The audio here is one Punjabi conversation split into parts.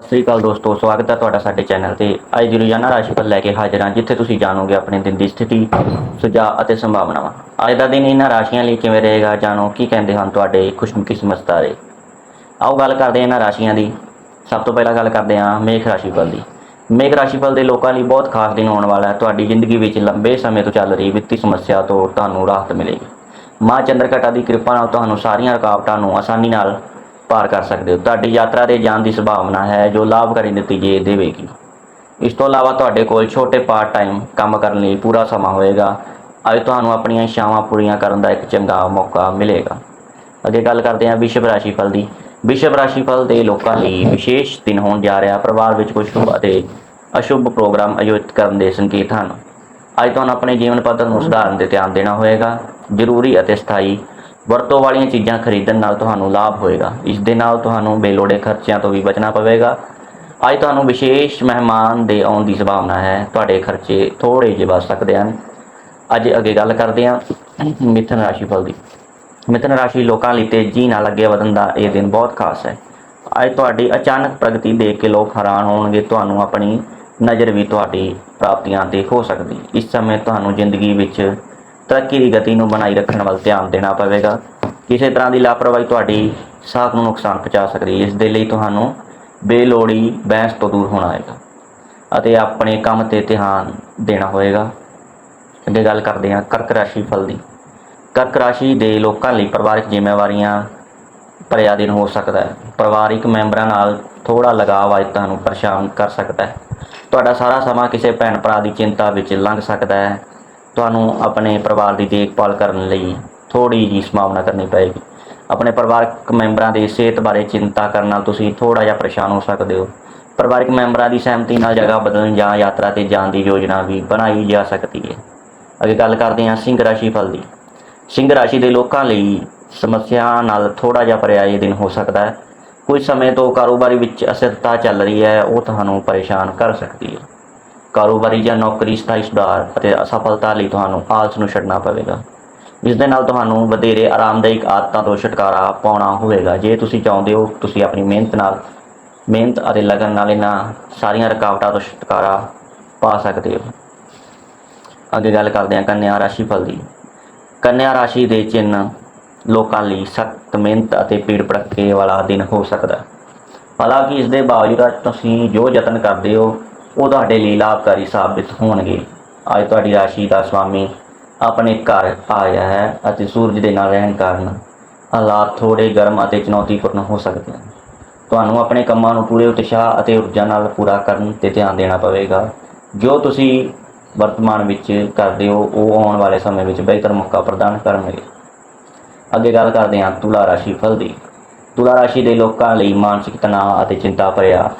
ਸਤਿ ਸ੍ਰੀ ਅਕਾਲ ਦੋਸਤੋ, ਸਵਾਗਤ ਹੈ ਤੁਹਾਡਾ ਸਾਡੇ ਚੈਨਲ ਤੇ। ਅੱਜ ਦੀ ਰੋਜ਼ਾਨਾ ਰਾਸ਼ੀਫਲ ਲੈ ਕੇ ਹਾਜ਼ਰ ਹਾਂ, ਜਿੱਥੇ ਤੁਸੀਂ ਜਾਣੋਗੇ ਆਪਣੇ ਦਿਨ ਦੀ ਸਥਿਤੀ, ਸੁਝਾਅ ਅਤੇ ਸੰਭਾਵਨਾਵਾਂ। ਅੱਜ ਦਾ ਦਿਨ ਇਹਨਾਂ ਰਾਸ਼ੀਆਂ ਲਈ ਕਿਵੇਂ ਰਹੇਗਾ, ਜਾਣੋ, ਕੀ ਕਹਿੰਦੇ ਹਨ ਤੁਹਾਡੇ ਖੁਸ਼ਕਿਸਮਤ ਤਾਰੇ ਆਓ ਗੱਲ ਕਰਦੇ ਹਾਂ ਇਹਨਾਂ ਰਾਸ਼ੀਆਂ ਦੀ। ਸਭ ਤੋਂ ਪਹਿਲਾਂ ਗੱਲ ਕਰਦੇ ਹਾਂ ਮੇਖ ਰਾਸ਼ੀਫਲ ਦੀ। ਮੇਖ ਰਾਸ਼ੀਫਲ ਦੇ ਲੋਕਾਂ ਲਈ ਬਹੁਤ ਖਾਸ ਦਿਨ ਆਉਣ ਵਾਲਾ ਹੈ। ਤੁਹਾਡੀ ਜ਼ਿੰਦਗੀ ਵਿੱਚ ਲੰਬੇ ਸਮੇਂ ਤੋਂ ਚੱਲ ਰਹੀ ਵਿੱਤੀ ਸਮੱਸਿਆ ਤੋਂ ਤੁਹਾਨੂੰ ਰਾਹਤ ਮਿਲੇਗੀ। ਮਾਂ ਚੰਦਰਕਟਾ ਦੀ ਕਿਰਪਾ ਨਾਲ ਤੁਹਾਨੂੰ ਸਾਰੀਆਂ ਰੁਕਾਵਟਾਂ ਨੂੰ ਆਸਾਨੀ ਨਾਲ ਪਾਰ ਕਰ ਸਕਦੇ ਹੋ। ਤੁਹਾਡੀ ਯਾਤਰਾ ਦੇ ਜਾਣ ਦੀ ਸੰਭਾਵਨਾ ਹੈ, ਜੋ ਲਾਭਕਾਰੀ ਨਤੀਜੇ ਦੇਵੇਗੀ। ਇਸ ਤੋਂ ਇਲਾਵਾ ਤੁਹਾਡੇ ਕੋਲ ਛੋਟੇ ਪਾਰਟ ਟਾਈਮ ਕੰਮ ਕਰਨ ਲਈ ਪੂਰਾ ਸਮਾਂ ਹੋਏਗਾ। ਅੱਜ ਤੁਹਾਨੂੰ ਆਪਣੀਆਂ ਇੱਛਾਵਾਂ ਪੂਰੀਆਂ ਕਰਨ ਦਾ ਇੱਕ ਚੰਗਾ ਮੌਕਾ ਮਿਲੇਗਾ। ਅੱਗੇ ਗੱਲ ਕਰਦੇ ਹਾਂ ਵਿਸ਼ਵ ਰਾਸ਼ੀ ਫਲ ਦੀ। ਵਿਸ਼ਵ ਰਾਸ਼ੀ ਫਲ ਦੇ ਲੋਕਾਂ ਲਈ ਵਿਸ਼ੇਸ਼ ਦਿਨ ਹੋਣ ਜਾ ਰਿਹਾ। ਪਰਿਵਾਰ ਵਿੱਚ ਕੁਝ ਸ਼ੁਭ ਅਤੇ ਅਸ਼ੁਭ ਪ੍ਰੋਗਰਾਮ ਆਯੋਜਿਤ ਕਰਨ ਦੇ ਸੰਕੇਤ ਹਨ। ਅੱਜ ਤੁਹਾਨੂੰ ਆਪਣੇ ਜੀਵਨ ਪੱਧਰ ਨੂੰ ਸੁਧਾਰਨ ਤੇ ਧਿਆਨ ਦੇਣਾ ਹੋਏਗਾ। ਜ਼ਰੂਰੀ ਅਤੇ ਸਥਾਈ ਵਰਤੋਂ ਵਾਲੀਆਂ ਚੀਜ਼ਾਂ ਖਰੀਦਣ ਨਾਲ ਤੁਹਾਨੂੰ ਲਾਭ ਹੋਏਗਾ। ਇਸ ਦੇ ਨਾਲ ਤੁਹਾਨੂੰ ਬੇਲੋੜੇ ਖਰਚਿਆਂ ਤੋਂ ਵੀ ਬਚਣਾ ਪਵੇਗਾ। ਅੱਜ ਤੁਹਾਨੂੰ ਵਿਸ਼ੇਸ਼ ਮਹਿਮਾਨ ਦੇ ਆਉਣ ਦੀ ਸੰਭਾਵਨਾ ਹੈ। ਤੁਹਾਡੇ ਖਰਚੇ ਥੋੜੇ ਜਿਹੇ ਬਚ ਸਕਦੇ ਹਨ। ਅੱਜ ਅੱਗੇ ਗੱਲ ਕਰਦੇ ਹਾਂ ਮਿਥਨ ਰਾਸ਼ੀਫਲ ਦੀ। ਮਿਥਨ ਰਾਸ਼ੀ ਲੋਕਾਂ ਲਈ ਤੇਜ਼ੀ ਨਾਲ ਅੱਗੇ ਵਧਣ ਦਾ ਇਹ ਦਿਨ ਬਹੁਤ ਖਾਸ ਹੈ। ਅੱਜ ਤੁਹਾਡੀ ਅਚਾਨਕ ਪ੍ਰਗਤੀ ਦੇਖ ਕੇ ਲੋਕ ਹੈਰਾਨ ਹੋਣਗੇ। ਤੁਹਾਨੂੰ ਆਪਣੀ ਨਜ਼ਰ ਵੀ ਤੁਹਾਡੀ ਪ੍ਰਾਪਤੀਆਂ ਤੇ ਹੋ ਸਕਦੀ। ਇਸ ਸਮੇਂ ਤੁਹਾਨੂੰ ਜ਼ਿੰਦਗੀ ਵਿੱਚ ਤਰੱਕੀ ਦੀ ਗਤੀ ਨੂੰ ਬਣਾਈ ਰੱਖਣ ਵੱਲ ਧਿਆਨ ਦੇਣਾ ਪਵੇਗਾ। ਕਿਸੇ ਤਰ੍ਹਾਂ ਦੀ ਲਾਪਰਵਾਹੀ ਤੁਹਾਡੀ ਸਾਖ ਨੂੰ ਨੁਕਸਾਨ ਪਹੁੰਚਾ ਸਕਦੀ ਹੈ। ਇਸ ਦੇ ਲਈ ਤੁਹਾਨੂੰ ਬੇਲੋੜੀ ਬਹਿਸ ਤੋਂ ਦੂਰ ਹੋਣਾ ਹੋਏਗਾ ਅਤੇ ਆਪਣੇ ਕੰਮ ਤੇ ਧਿਆਨ ਦੇਣਾ ਹੋਏਗਾ। ਅੱਗੇ ਗੱਲ ਕਰਦੇ ਹਾਂ ਕਰਕ ਰਾਸ਼ੀ ਫਲ ਦੀ। ਕਰਕ ਰਾਸ਼ੀ ਦੇ ਲੋਕਾਂ ਲਈ ਪਰਿਵਾਰਕ ਜ਼ਿੰਮੇਵਾਰੀਆਂ ਭਰਿਆ ਦਿਨ ਹੋ ਸਕਦਾ ਹੈ। ਪਰਿਵਾਰਿਕ ਮੈਂਬਰਾਂ ਨਾਲ ਥੋੜਾ ਲਗਾਵ ਅੱਜ ਤੁਹਾਨੂੰ ਪਰੇਸ਼ਾਨ ਕਰ ਸਕਦਾ ਹੈ। ਤੁਹਾਡਾ ਸਾਰਾ ਸਮਾਂ ਕਿਸੇ ਭੈਣ ਭਰਾ ਦੀ ਚਿੰਤਾ ਵਿੱਚ ਲੰਘ ਸਕਦਾ ਹੈ। ਤੁਹਾਨੂੰ ਆਪਣੇ ਪਰਿਵਾਰ ਦੀ ਦੇਖਭਾਲ ਕਰਨ ਲਈ ਥੋੜੀ ਜਿਹੀ ਸੰਭਾਵਨਾ ਕਰਨੀ ਪਏਗੀ। ਆਪਣੇ ਪਰਿਵਾਰਕ ਮੈਂਬਰਾਂ ਦੀ ਸਿਹਤ ਬਾਰੇ ਚਿੰਤਾ ਕਰਨ ਨਾਲ ਤੁਸੀਂ ਥੋੜਾ ਜਿਹਾ ਪਰੇਸ਼ਾਨ ਹੋ ਸਕਦੇ ਹੋ। ਪਰਿਵਾਰਕ ਮੈਂਬਰਾਂ ਦੀ ਸਹਿਮਤੀ ਨਾਲ ਜਗ੍ਹਾ ਬਦਲਣ ਜਾਂ ਯਾਤਰਾ ਤੇ ਜਾਣ ਦੀ ਯੋਜਨਾ ਵੀ ਬਣਾਈ ਜਾ ਸਕਦੀ ਹੈ। ਅੱਗੇ ਗੱਲ ਕਰਦੇ ਹਾਂ ਸਿੰਘ ਰਾਸ਼ੀ ਫਲ ਦੀ। ਸਿੰਘ ਰਾਸ਼ੀ ਦੇ ਲੋਕਾਂ ਲਈ ਸਮੱਸਿਆ ਨਾਲ ਥੋੜਾ ਜਿਹਾ ਭਰਿਆ ਦਿਨ ਹੋ ਸਕਦਾ ਹੈ। ਕੁਝ ਸਮੇਂ ਤੋਂ ਕਾਰੋਬਾਰੀ ਵਿੱਚ ਅਸਥਿਰਤਾ ਚੱਲ ਰਹੀ ਹੈ, ਉਹ ਤੁਹਾਨੂੰ ਪਰੇਸ਼ਾਨ ਕਰ ਸਕਦੀ ਹੈ। ਕਾਰੋਬਾਰੀ ਜਾਂ ਨੌਕਰੀ ਸਥਾਈ ਸੁਧਾਰ ਅਤੇ ਅਸਫਲਤਾ ਲਈ ਤੁਹਾਨੂੰ ਆਲਸ ਨੂੰ ਛੱਡਣਾ ਪਵੇਗਾ। ਇਸ ਦੇ ਨਾਲ ਤੁਹਾਨੂੰ ਵਧੇਰੇ ਆਰਾਮਦਾਇਕ ਆਦਤਾਂ ਤੋਂ ਛੁਟਕਾਰਾ ਪਾਉਣਾ ਹੋਵੇਗਾ। ਜੇ ਤੁਸੀਂ ਚਾਹੁੰਦੇ ਹੋ ਤੁਸੀਂ ਆਪਣੀ ਮਿਹਨਤ ਨਾਲ, ਮਿਹਨਤ ਅਤੇ ਲਗਨ ਨਾਲ ਇਹਨਾਂ ਸਾਰੀਆਂ ਰੁਕਾਵਟਾਂ ਤੋਂ ਛੁਟਕਾਰਾ ਪਾ ਸਕਦੇ ਹੋ। ਅੱਗੇ ਗੱਲ ਕਰਦੇ ਹਾਂ ਕੰਨਿਆ ਰਾਸ਼ੀ ਫਲ ਦੀ। ਕੰਨਿਆ ਰਾਸ਼ੀ ਦੇ ਚਿੰਨ੍ਹ ਲੋਕਾਂ ਲਈ ਸਖਤ ਮਿਹਨਤ ਅਤੇ ਪੀੜ ਭੜੱਕੇ ਵਾਲਾ ਦਿਨ ਹੋ ਸਕਦਾ। ਹਾਲਾਂਕਿ ਇਸ ਦੇ ਬਾਵਜੂਦ ਤੁਸੀਂ ਜੋ ਯਤਨ ਕਰਦੇ ਹੋ ਉਹ ਤੁਹਾਡੇ ਲਈ ਲਾਭਕਾਰੀ ਸਾਬਿਤ ਹੋਣਗੇ। ਅੱਜ ਤੁਹਾਡੀ ਰਾਸ਼ੀ ਦਾ ਸਵਾਮੀ ਆਪਣੇ ਘਰ ਆਇਆ ਹੈ ਅਤੇ ਸੂਰਜ ਦੇ ਨਾਲ ਰਹਿਣ ਕਾਰਨ ਹਾਲਾਤ ਥੋੜੇ ਗਰਮ ਅਤੇ ਚੁਣੌਤੀਪੂਰਨ ਹੋ ਸਕਦੇ ਹਨ। ਤੁਹਾਨੂੰ ਆਪਣੇ ਕੰਮਾਂ ਨੂੰ ਪੂਰੇ ਉਤਸ਼ਾਹ ਅਤੇ ਊਰਜਾ ਨਾਲ ਪੂਰਾ ਕਰਨ ਤੇ ਧਿਆਨ ਦੇਣਾ ਪਵੇਗਾ। ਜੋ ਤੁਸੀਂ ਵਰਤਮਾਨ ਵਿੱਚ ਕਰਦੇ ਹੋ, ਉਹ ਆਉਣ ਵਾਲੇ ਸਮੇਂ ਵਿੱਚ ਬਿਹਤਰ ਮੌਕਾ ਪ੍ਰਦਾਨ ਕਰਨਗੇ। ਅੱਗੇ ਗੱਲ ਕਰਦੇ ਹਾਂ ਤੁਲਾ ਰਾਸ਼ੀ ਫਲ ਦੀ। ਤੁਲਾ ਰਾਸ਼ੀ ਦੇ ਲੋਕਾਂ ਲਈ ਮਾਨਸਿਕ ਤਣਾਅ ਅਤੇ ਚਿੰਤਾ ਭਰਿਆ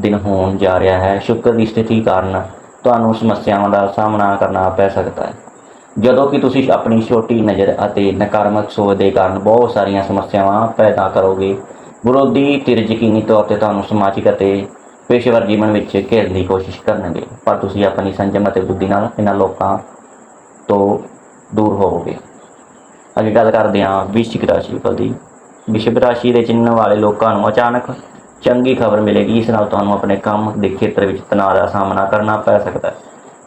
ਦਿਨ ਹੋਣ ਜਾ ਰਿਹਾ ਹੈ, ਸ਼ੁਕਰ ਦੀ ਸਥਿਤੀ ਕਾਰਨ ਤੁਹਾਨੂੰ ਸਮੱਸਿਆਵਾਂ ਦਾ ਸਾਹਮਣਾ ਕਰਨਾ ਪੈ ਸਕਦਾ ਹੈ। ਜਦੋਂ ਕਿ ਤੁਸੀਂ ਆਪਣੀ ਛੋਟੀ ਨਜ਼ਰ ਅਤੇ ਨਕਾਰਾਤਮਕ ਸੋਚ ਦੇ ਕਾਰਨ ਬਹੁਤ ਸਾਰੀਆਂ ਸਮੱਸਿਆਵਾਂ ਪੈਦਾ ਕਰੋਗੇ। ਵਿਰੋਧੀ ਧਿਰ ਯਕੀਨੀ ਤੌਰ ਤੇ ਤੁਹਾਨੂੰ ਸਮਾਜਿਕ ਅਤੇ ਪੇਸ਼ੇਵਰ ਜੀਵਨ ਵਿੱਚ ਘੇਰਨ ਦੀ ਕੋਸ਼ਿਸ਼ ਕਰਨਗੇ, ਪਰ ਤੁਸੀਂ ਆਪਣੀ ਸੰਜਮ ਅਤੇ ਬੁੱਧੀ ਨਾਲ ਇਹਨਾਂ ਲੋਕਾਂ ਤੋਂ ਦੂਰ ਹੋਵੋਗੇ। ਅੱਗੇ ਗੱਲ ਕਰਦੇ ਹਾਂ ਵਿਸ਼ਿਕ ਰਾਸ਼ੀ ਫਲ ਦੀ। ਵਿਸ਼ਵ ਰਾਸ਼ੀ ਦੇ ਚਿੰਨ੍ਹ ਵਾਲੇ ਲੋਕਾਂ ਨੂੰ ਅਚਾਨਕ ਚੰਗੀ ਖਬਰ ਮਿਲੇਗੀ, ਇਸ ਨਾਲ ਤੁਹਾਨੂੰ ਆਪਣੇ ਕੰਮ ਦੇ ਖੇਤਰ ਵਿੱਚ ਤਣਾਅ ਦਾ ਸਾਹਮਣਾ ਕਰਨਾ ਪੈ ਸਕਦਾ ਹੈ।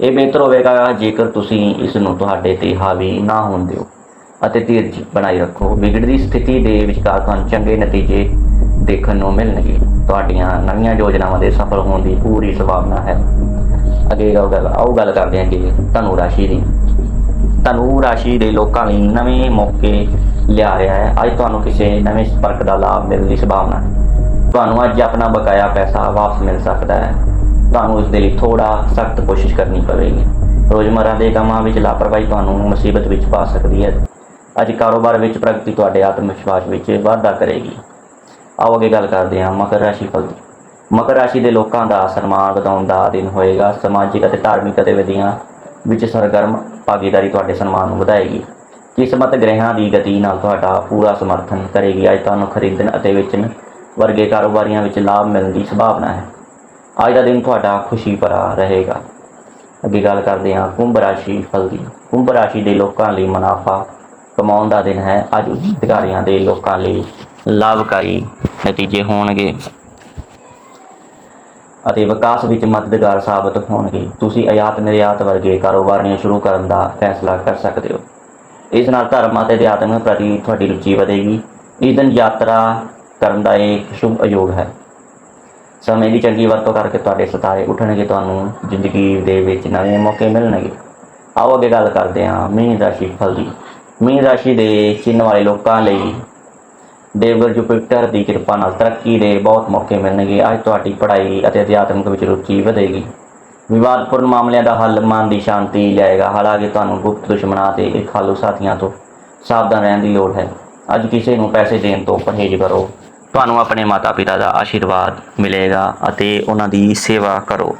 ਇਹ ਬਿਹਤਰ ਹੋਵੇਗਾ ਜੇਕਰ ਤੁਸੀਂ ਇਸ ਨੂੰ ਤੁਹਾਡੇ ਤੇ ਹਾਵੀ ਨਾ ਹੋਣ ਦਿਓ ਅਤੇ ਧੀਰਜ ਬਣਾਈ ਰੱਖੋ। ਵਿਗੜਦੀ ਸਥਿਤੀ ਦੇ ਵਿਚਕਾਰ ਤੁਹਾਨੂੰ ਚੰਗੇ ਨਤੀਜੇ ਦੇਖਣ ਨੂੰ ਮਿਲਣਗੇ। ਤੁਹਾਡੀਆਂ ਨਵੀਆਂ ਯੋਜਨਾਵਾਂ ਦੇ ਸਫਲ ਹੋਣ ਦੀ ਪੂਰੀ ਸੰਭਾਵਨਾ ਹੈ। ਅੱਗੇ ਆਓ ਗੱਲ ਆਓ ਗੱਲ ਕਰਦੇ ਹਾਂ ਕਿ ਧਨੂ ਰਾਸ਼ੀ ਦੀ। ਧਨੂ ਰਾਸ਼ੀ ਦੇ ਲੋਕਾਂ ਲਈ ਨਵੇਂ ਮੌਕੇ ਲਿਆ ਰਿਹਾ ਹੈ। ਅੱਜ ਤੁਹਾਨੂੰ ਕਿਸੇ ਨਵੇਂ ਸੰਪਰਕ ਦਾ ਲਾਭ ਮਿਲਣ ਦੀ ਸੰਭਾਵਨਾ ਹੈ। ਤੁਹਾਨੂੰ ਅੱਜ ਆਪਣਾ ਬਕਾਇਆ ਪੈਸਾ ਵਾਪਸ ਮਿਲ ਸਕਦਾ ਹੈ। ਤੁਹਾਨੂੰ ਇਸ ਦੇ ਲਈ ਥੋੜਾ ਸਖਤ ਕੋਸ਼ਿਸ਼ ਕਰਨੀ ਪਵੇਗੀ। ਰੋਜ਼ਮਰਰਾ ਦੇ ਕੰਮਾਂ ਵਿੱਚ ਲਾਪਰਵਾਹੀ ਤੁਹਾਨੂੰ ਮੁਸੀਬਤ ਵਿੱਚ ਪਾ ਸਕਦੀ ਹੈ। ਅੱਜ ਕਾਰੋਬਾਰ ਵਿੱਚ ਪ੍ਰਗਤੀ ਤੁਹਾਡੇ ਆਤਮ ਵਿਸ਼ਵਾਸ ਵਿੱਚ ਵਾਧਾ ਕਰੇਗੀ। ਆਓ ਅੱਗੇ ਗੱਲ ਕਰਦੇ ਹਾਂ ਮਕਰ ਰਾਸ਼ੀ ਫਲ ਦੀ। ਮਕਰ ਰਾਸ਼ੀ ਦੇ ਲੋਕਾਂ ਦਾ ਸਨਮਾਨ ਵਧਾਉਣ ਦਾ ਦਿਨ ਹੋਏਗਾ। ਸਮਾਜਿਕ ਅਤੇ ਧਾਰਮਿਕ ਗਤੀਵਿਧੀਆਂ ਵਿੱਚ ਸਰਗਰਮ ਭਾਗੀਦਾਰੀ ਤੁਹਾਡੇ ਸਨਮਾਨ ਨੂੰ ਵਧਾਏਗੀ। ਕਿਸਮਤ ਗ੍ਰਹਿਾਂ ਦੀ ਗਤੀ ਨਾਲ ਤੁਹਾਡਾ ਪੂਰਾ ਸਮਰਥਨ ਕਰੇਗੀ। ਅੱਜ ਤੁਹਾਨੂੰ ਖਰੀਦਣ ਅਤੇ ਵੇਚਣ ਵਰਗੇ ਕਾਰੋਬਾਰੀਆਂ ਵਿੱਚ ਲਾਭ ਮਿਲਣ ਦੀ ਸੰਭਾਵਨਾ ਹੈ। ਅੱਜ ਦਾ ਦਿਨ ਤੁਹਾਡਾ ਖੁਸ਼ੀ ਭਰਾ ਰਹੇਗਾ। ਅੱਗੇ ਗੱਲ ਕਰਦੇ ਹਾਂ ਕੁੰਭ ਰਾਸ਼ੀ ਫਲ ਦੀ। ਕੁੰਭ ਰਾਸ਼ੀ ਦੇ ਲੋਕਾਂ ਲਈ ਮੁਨਾਫਾ ਕਮਾਉਣ ਦਾ ਦਿਨ ਹੈ। ਅੱਜ ਅਧਿਕਾਰੀਆਂ ਦੇ ਲੋਕਾਂ ਲਈ ਲਾਭਕਾਰੀ ਨਤੀਜੇ ਹੋਣਗੇ। ਅਤੇ ਵਿਕਾਸ ਵਿੱਚ ਮਦਦਗਾਰ ਸਾਬਤ ਹੋਣਗੇ। ਤੁਸੀਂ ਆਯਾਤ ਨਿਰਯਾਤ ਵਰਗੇ ਕਾਰੋਬਾਰੀਆਂ ਸ਼ੁਰੂ ਕਰਨ ਦਾ ਫੈਸਲਾ ਕਰ ਸਕਦੇ ਹੋ। ਇਸ ਨਾਲ ਧਰਮ ਅਤੇ ਅਧਿਆਤਮ ਪ੍ਰਤੀ ਤੁਹਾਡੀ ਰੁਚੀ ਵਧੇਗੀ। ਇਸ ਦਿਨ ਯਾਤਰਾ ਕਰਨ ਦਾ ਇੱਕ ਸ਼ੁਭ ਅਯੋਗ ਹੈ। ਸਮੇਂ ਦੀ ਚੰਗੀ ਵਰਤੋਂ ਕਰਕੇ ਤੁਹਾਡੇ ਸਿਤਾਰੇ ਉੱਠਣਗੇ, ਤੁਹਾਨੂੰ ਜ਼ਿੰਦਗੀ ਦੇ ਵਿੱਚ ਨਵੇਂ ਮੌਕੇ ਮਿਲਣਗੇ। ਆਓ ਅੱਗੇ ਗੱਲ ਕਰਦੇ ਹਾਂ ਮੀਨ ਰਾਸ਼ੀ ਫਲ ਦੀ। ਮੀਨ ਰਾਸ਼ੀ ਦੇ ਚਿੰਨ੍ਹ ਵਾਲੇ ਲੋਕਾਂ ਲਈ ਦੇਵਗਰ ਜੁਪੀਟਰ ਦੀ ਕਿਰਪਾ ਨਾਲ ਤਰੱਕੀ ਦੇ ਬਹੁਤ ਮੌਕੇ ਮਿਲਣਗੇ। ਅੱਜ ਤੁਹਾਡੀ ਪੜ੍ਹਾਈ ਅਤੇ ਅਧਿਆਤਮਿਕ ਵਿੱਚ ਰੁਚੀ ਵਧੇਗੀ। ਵਿਵਾਦਪੂਰਨ ਮਾਮਲਿਆਂ ਦਾ ਹੱਲ, ਮਨ ਦੀ ਸ਼ਾਂਤੀ ਲਿਆਏਗਾ। ਹਾਲਾਂਕਿ ਤੁਹਾਨੂੰ ਗੁਪਤ ਦੁਸ਼ਮਣਾਂ ਤੇ ਇਕਹਾਲੂ ਸਾਥੀਆਂ ਤੋਂ ਸਾਵਧਾਨ ਰਹਿਣ ਦੀ ਲੋੜ ਹੈ। ਅੱਜ ਕਿਸੇ ਨੂੰ ਪੈਸੇ ਦੇਣ ਤੋਂ ਪਰਹੇਜ਼ ਕਰੋ। ਤੁਹਾਨੂੰ ਆਪਣੇ ਮਾਤਾ ਪਿਤਾ ਦਾ ਆਸ਼ੀਰਵਾਦ ਮਿਲੇਗਾ ਅਤੇ ਉਹਨਾਂ ਦੀ ਸੇਵਾ ਕਰੋ।